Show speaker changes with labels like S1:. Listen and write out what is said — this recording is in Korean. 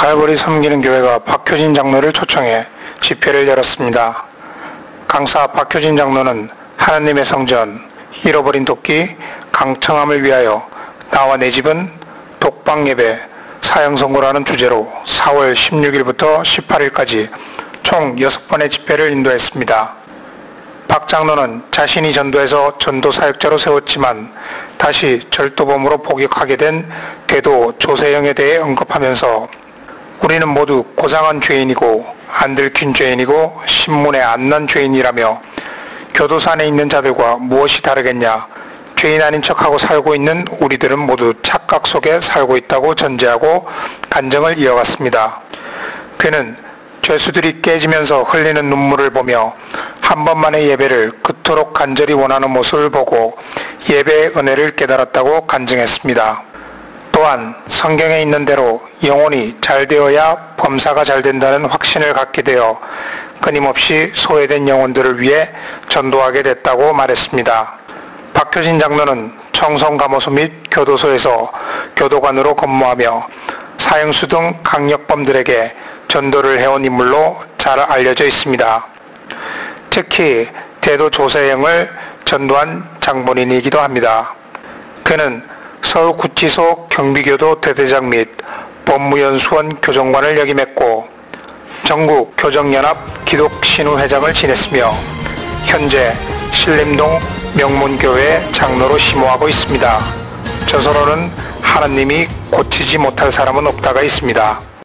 S1: 갈보리 섬기는 교회가 박효진 장로를 초청해 집회를 열었습니다. 강사 박효진 장로는 하나님의 성전, 잃어버린 도끼, 강청함을 위하여 나와 내 집은 독방 예배, 사형 선고라는 주제로 4월 16일부터 18일까지 총 6번의 집회를 인도했습니다. 박 장로는 자신이 전도해서 전도 사역자로 세웠지만 다시 절도범으로 복역하게 된 대도 조세영에 대해 언급하면서 우리는 모두 고상한 죄인이고 안 들킨 죄인이고 신문에 안 난 죄인이라며 교도소 안에 있는 자들과 무엇이 다르겠냐 죄인 아닌 척하고 살고 있는 우리들은 모두 착각 속에 살고 있다고 전제하고 간증을 이어갔습니다. 그는 죄수들이 깨지면서 흘리는 눈물을 보며 한 번만의 예배를 그토록 간절히 원하는 모습을 보고 예배의 은혜를 깨달았다고 간증했습니다. 또한 성경에 있는 대로 영혼이 잘 되어야 범사가 잘 된다는 확신을 갖게 되어 끊임없이 소외된 영혼들을 위해 전도하게 됐다고 말했습니다. 박효진 장로는 청송감호소 및 교도소에서 교도관으로 근무하며 사형수 등 강력범들에게 전도를 해온 인물로 잘 알려져 있습니다. 특히 대도 조세영을 전도한 장본인이기도 합니다. 그는 서울구치소 경비교도 대대장 및 법무연수원 교정관을 역임했고 전국 교정연합 기독신우회장을 지냈으며 현재 신림동 명문교회 장로로 심호하고 있습니다. 저서로는 하나님이 고치지 못할 사람은 없다가 있습니다.